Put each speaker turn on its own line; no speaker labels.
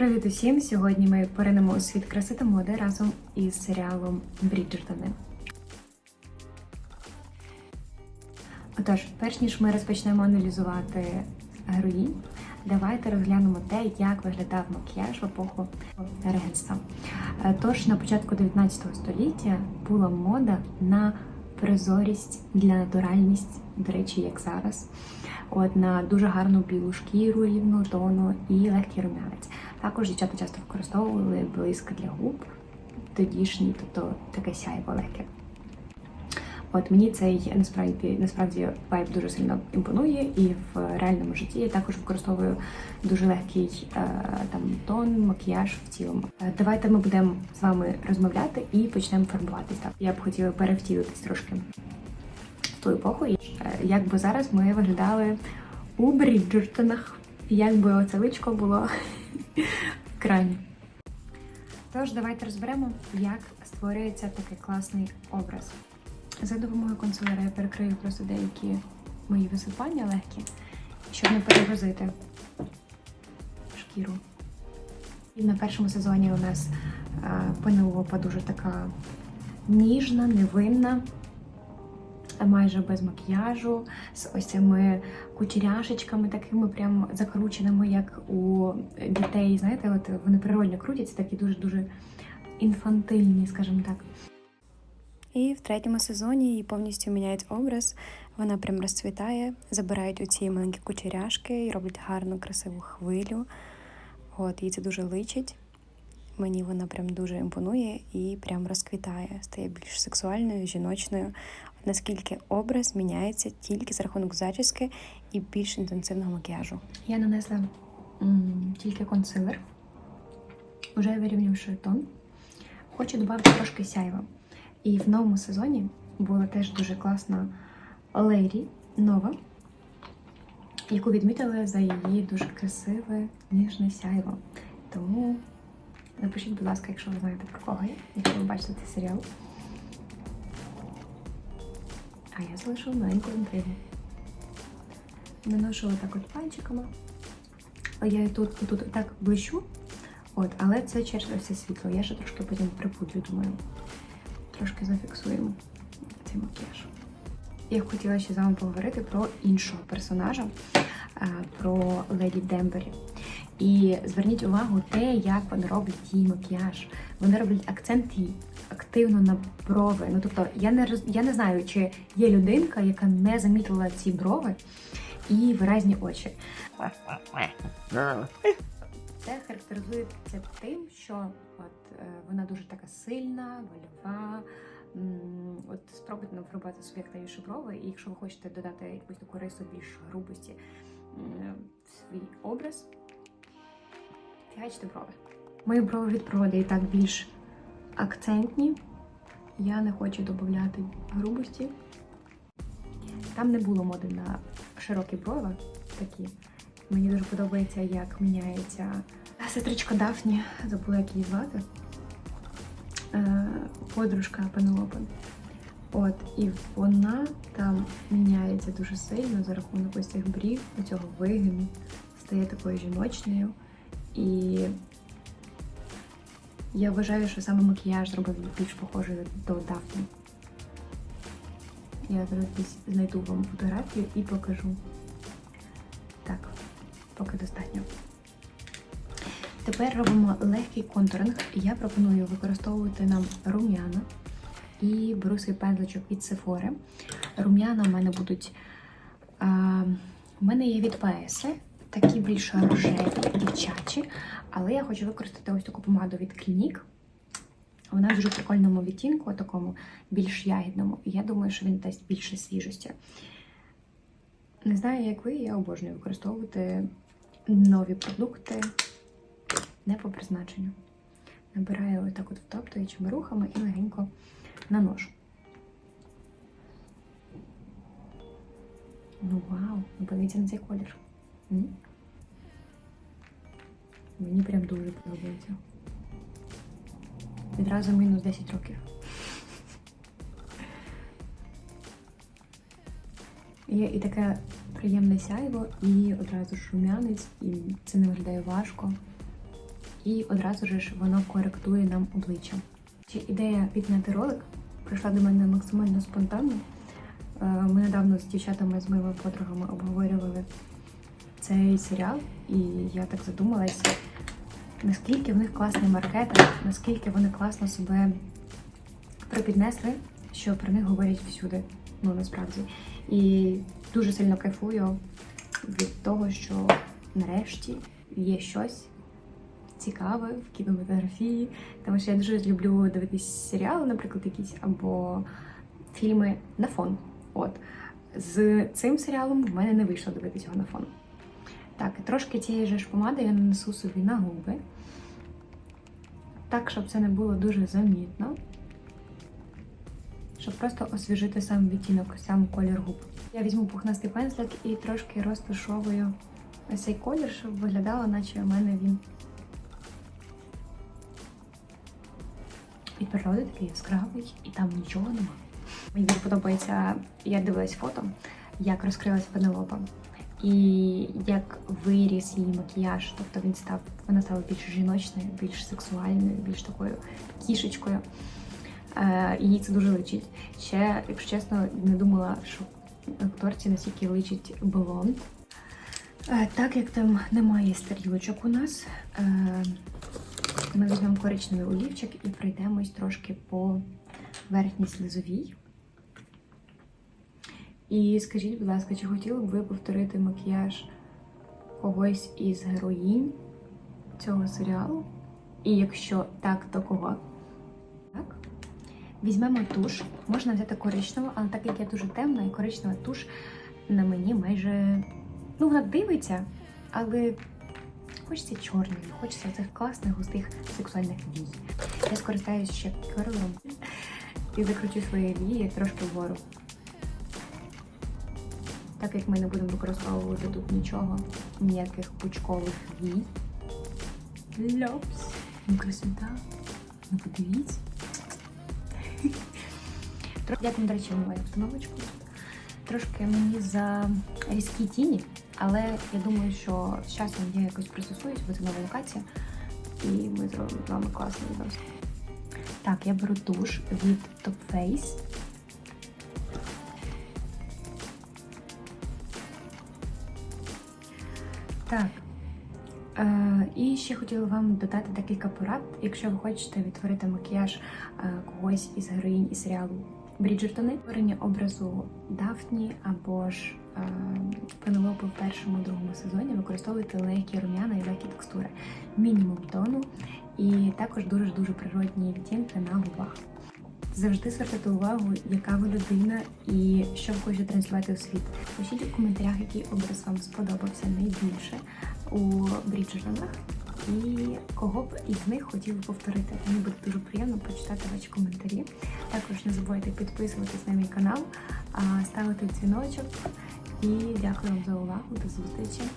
Привіт усім! Сьогодні ми поринемо у світ краси та моди разом із серіалом Бріджертони. Отож, перш ніж ми розпочнемо аналізувати героїнь, давайте розглянемо те, як виглядав макіяж в епоху регенства. Е, Тож на початку 19 століття була мода на прозорість для натуральність, до речі, як зараз. От на дуже гарну білу шкіру, рівну тону і легкий рум'янець. Також дівчата часто використовували блиск для губ, тодішній, тобто таке сяйво легке. От мені цей насправді насправді вайб дуже сильно імпонує, і в реальному житті я також використовую дуже легкий е, там тон, макіяж в цілому. Е, Давайте ми будемо з вами розмовляти і почнемо фарбуватись. Так я б хотіла перевтілитись трошки в ту епоху, е, як би зараз ми виглядали у Бріджертонах, як би оце личко було в крані. Тож давайте розберемо, як створюється такий класний образ. За допомогою консилера я перекрию просто деякі мої висипання легкі, щоб не перегрузити шкіру. І на першому сезоні у нас е, Пенелопа дуже така ніжна, невинна, майже без макіяжу, з ось цими кучеряшечками, такими прям закрученими, як у дітей. Знаєте, от вони природньо крутяться, такі дуже-дуже інфантильні, скажімо так. І в третьому сезоні їй повністю міняють образ. Вона прям розцвітає, забирають оці маленькі кучеряшки і роблять гарну, красиву хвилю. От, їй це дуже личить. Мені вона прям дуже імпонує і прям розквітає, стає більш сексуальною, жіночною. Наскільки образ міняється тільки за рахунок зачіски і більш інтенсивного макіяжу. Я нанесла м, тільки консилер, вже вирівнявши тон. Хочу додати трошки сяйва. І в новому сезоні була теж дуже класна Лері нова, яку відмітили за її дуже красиве ніжне сяйво. Тому напишіть, будь ласка, якщо ви знаєте про кого я, якщо ви бачите цей серіал. А я залишу маленьку інтригу. Наношу отак от пальчиками. Я тут, тут так блищу, от, але це через це світло. Я ще трошки потім припудрю, думаю трошки зафіксуємо цей макіяж. Я хотіла ще з вами поговорити про іншого персонажа, е, про Леді Дембері. І зверніть увагу те, як вони роблять її макіяж. Вони роблять акцент її активно на брови. Ну тобто, я не роз... я не знаю, чи є людинка, яка не замітила ці брови і виразні очі. Це характеризується тим, що от е, вона дуже така сильна, вольова. От спробуйте нафарбувати собі активніше брови, і якщо ви хочете додати якусь таку рису більш грубості в свій образ, фігачте брови. Мої брови від природи і так більш акцентні. Я не хочу додати грубості. Там не було моди на широкі брови такі. Мені дуже подобається, як міняється сестричка Дафні, забула, як її звати. Е, Подружка Пенелопи. От, і вона там міняється дуже сильно за рахунок ось цих брів, цього вигину, стає такою жіночною. І я вважаю, що саме макіяж зробив більш похожою до Дафні. Я зараз десь знайду вам фотографію і покажу. Так, поки достатньо. Тепер робимо легкий контуринг. Я пропоную використовувати нам рум'яна і беру свій пензличок від Sephora. Рум'яна в мене будуть. У мене є від PS, такі більш рожеві, дівчачі, але я хочу використати ось таку помаду від Clinique. Вона в дуже прикольному відтінку, такому більш ягідному. І я думаю, що він дасть більше свіжості. Не знаю, як ви, я обожнюю використовувати нові продукти не по призначенню. Набираю отак от втоптуючими рухами і легенько наношу. Ну вау, подивіться на цей колір. Мені прям дуже подобається. Відразу мінус 10 років. Є і таке приємне сяйво, і одразу ж рум'янець, і це не виглядає важко. і одразу ж воно коректує нам обличчя. Ідея підняти ролик прийшла до мене максимально спонтанно. Е, Ми недавно з дівчатами, з моїми подругами обговорювали цей серіал, і я так задумалась, наскільки в них класний маркетинг, наскільки вони класно себе припіднесли, що про них говорять всюди. Ну насправді. І дуже сильно кайфую від того, що нарешті є щось цікаве в кінематографії. Тому що я дуже люблю дивитись серіали, наприклад, якісь або фільми на фон. От з цим серіалом в мене не вийшло дивитися його на фон. Так, і трошки цієї ж помади я нанесу собі на губи. Так, щоб це не було дуже замітно. Щоб просто освіжити сам відтінок, сам колір губ. Я візьму пухнастий пензлик і трошки розташовую ось цей колір, щоб виглядало, наче у мене він від природи такий яскравий, і там нічого нема. Мені дуже подобається, я дивилась фото, як розкрилась Пенелопа. І як виріс її макіяж, тобто він став, вона стала більш жіночною, більш сексуальною, більш такою кішечкою. Е, їй це дуже личить. Ще, якщо чесно, не думала, що акторці настільки личить блонд. Е, так як там немає стрілочок у нас, е, ми візьмемо коричневий олівчик і пройдемось трошки по верхній слизовій. І скажіть, будь ласка, чи хотіли б ви повторити макіяж когось із героїнь цього серіалу? І якщо так, то кого? Так. Візьмемо туш. Можна взяти коричневу, але так як я дуже темна, і коричнева туш на мені майже. Ну, вона дивиться, але хочеться чорної, хочеться цих класних, густих сексуальних вій. Я скористаюся ще керлом і закручу свої вії трошки вгору. Так як ми не будемо використовувати тут нічого, ніяких пучкових вій. Льопс. Ну, красота. Ну, подивіться. Як до речі, мою обстановочку? Трошки мені за різкі тіні, але я думаю, що з часом я якось пристосуюсь, бо це нова локація, і ми зробимо з вами класний відос. Так, я беру туш від Top Face. Так. Е, і ще хотіла вам додати декілька порад, якщо ви хочете відтворити макіяж е, когось із героїнь із серіалу Бріджертони, створення образу Дафні або ж е, Пенелопи в першому другому сезоні використовуйте легкі рум'яна і легкі текстури, мінімум тону і також дуже дуже природні відтінки на губах. Завжди звертайте увагу, яка ви людина і що ви хочете транслювати у світ. Пишіть у коментарях, який образ вам сподобався найбільше у Бріджертонах і кого б із них хотіли повторити. Мені буде дуже приємно почитати ваші коментарі. Також не забувайте підписуватись на мій канал, ставити дзвіночок. І дякую вам за увагу. До зустрічі.